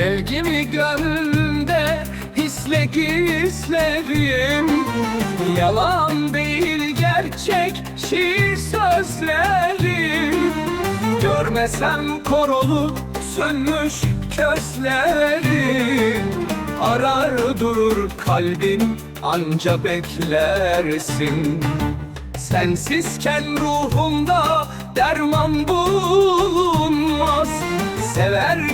seni gönlümde hisle gizlerim Yalan değil gerçek şiir sözlerim. Görmesem korolu sönmüş közlerim. Arar durur kalbim anca beklersin. Sensizken ruhumda derman bulunmaz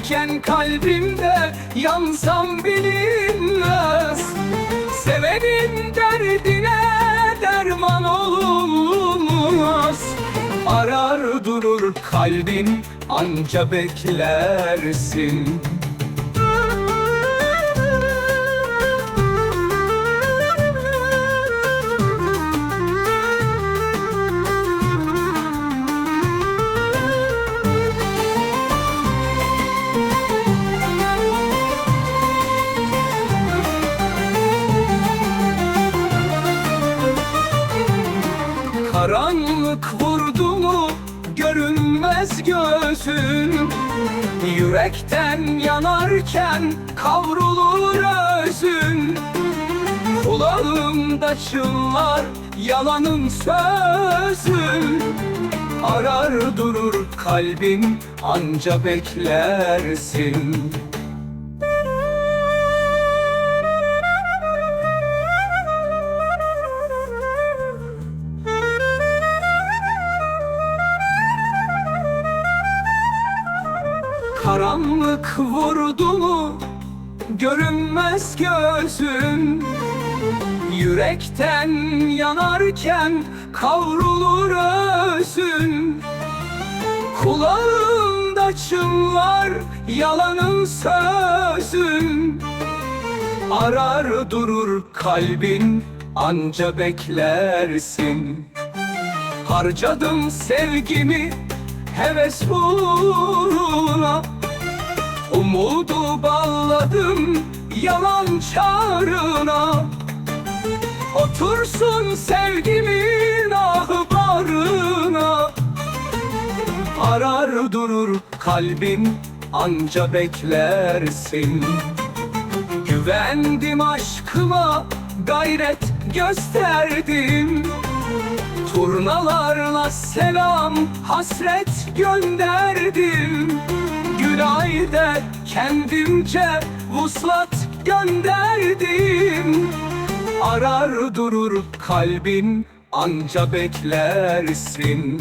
Severken kalbimde yansam bilinmez. Sevenin derdine derman olunmaz. Arar durur kalbin anca beklersin Karanlık vurdu mu görünmez gözün Yürekten yanarken kavrulur özün. Kulağımda çınlar yalanın sözün Arar durur kalbim anca beklersin Karanlık vurdu mu görünmez gözün Yürekten yanarken kavrulur özün Kulağımda çınlar yalanın sözün Arar durur kalbin anca beklersin. Harcadım sevgimi heves uğruna Umudu bağladım yalan çağrına. Otursun sevgimin ahbarına. Arar durur kalbim anca beklersin. Güvendim aşkıma gayret gösterdim. Turnalarla selam hasret gönderdim Gülay'da kendimce vuslat gönderdim. Arar durur kalbin anca beklersin